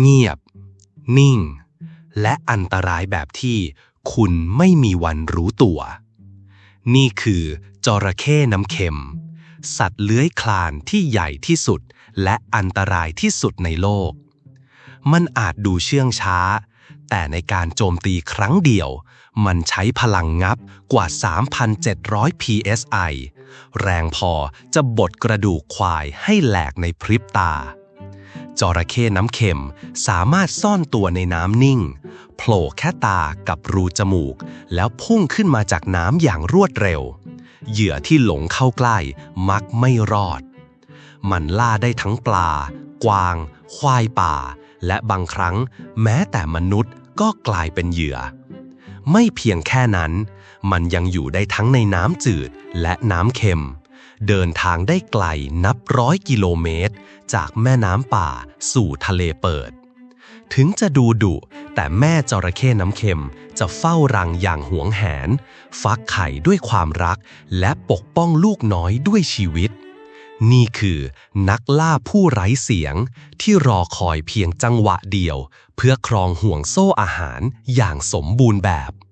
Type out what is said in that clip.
เงียบ นิ่ง และอันตรายแบบที่คุณไม่มีวันรู้ตัว นี่คือจระเข้น้ำเค็ม สัตว์เลื้อยคลานที่ใหญ่ที่สุดและอันตรายที่สุดในโลก มันอาจดูเชื่องช้า แต่ในการโจมตีครั้งเดียว มันใช้พลังงับกว่า 3,700 psi แรงพอจะบดกระดูกควายให้แหลกในพริบตา จระเข้น้ำเค็มสามารถซ่อนตัวในน้ำนิ่ง โผล่แค่ตากับรูจมูก แล้วพุ่งขึ้นมาจากน้ำอย่างรวดเร็ว เหยื่อที่หลงเข้าใกล้มักไม่รอด มันล่าได้ทั้งปลา กวาง ควายป่า และบางครั้ง แม้แต่มนุษย์ก็กลายเป็นเหยื่อ ไม่เพียงแค่นั้น มันยังอยู่ได้ทั้งในน้ำจืดและน้ำเค็ม เดินทางได้ไกลนับร้อยกิโลเมตร จากแม่น้ำป่าสู่ทะเลเปิด ถึงจะดูดุแต่แม่จระเข้น้ำเค็มจะเฝ้ารังอย่างหวงแหน ฟักไข่ด้วยความรัก และปกป้องลูกน้อยด้วยชีวิต นี่คือนักล่าผู้ไร้เสียงที่รอคอยเพียงจังหวะเดียว เพื่อครองห่วงโซ่อาหารอย่างสมบูรณ์แบบ